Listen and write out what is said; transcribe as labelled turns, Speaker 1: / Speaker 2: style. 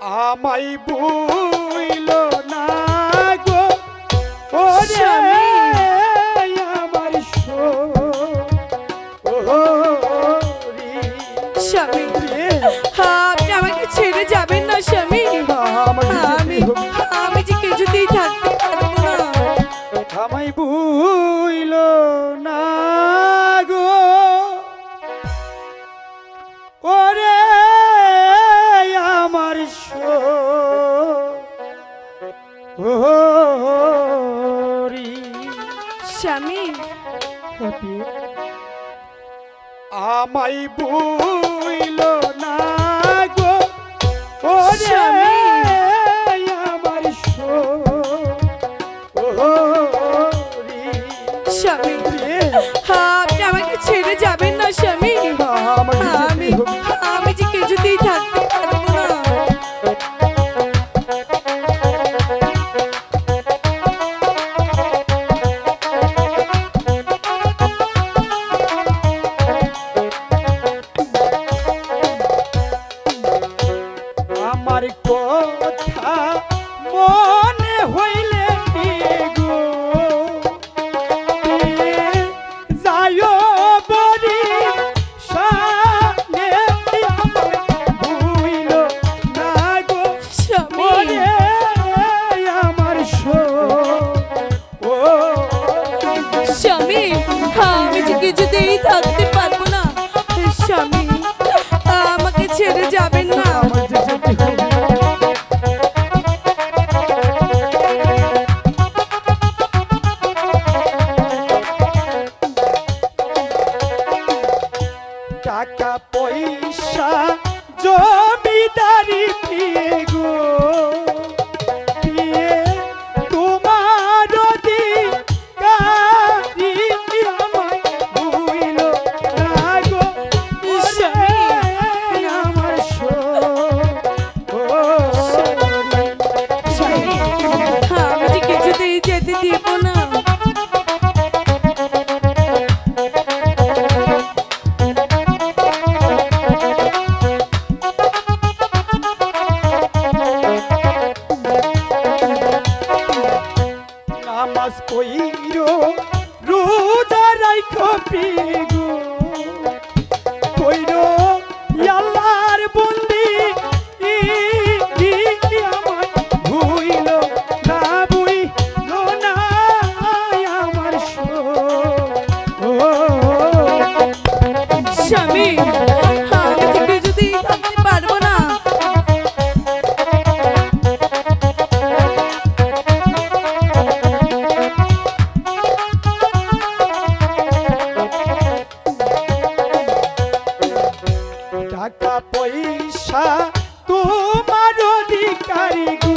Speaker 1: আমাই বুইল সোরি
Speaker 2: স্বামী।
Speaker 1: হ্যাপি। আমাই বুইল না গো। ওরে
Speaker 2: স্বামী।
Speaker 1: আমার
Speaker 2: স্বামী হ্যাঁ, আপনি আমাকে ছেড়ে যাবেন
Speaker 1: আমার কথা মনে হইলে গো যায়ো বরি সানে আমার ভুইল না গো।
Speaker 2: স্বামী।
Speaker 1: আমার সো ও
Speaker 2: স্বামী আমি যে কিছুতেই থাকতে পারব না। স্বামী। আমাকে ছেড়ে যাবেন না।
Speaker 1: কইরো রোজা রাইখো পিগো। কইরো আল্লাহর টাকা পয়সা তোমার অধিকারী। গো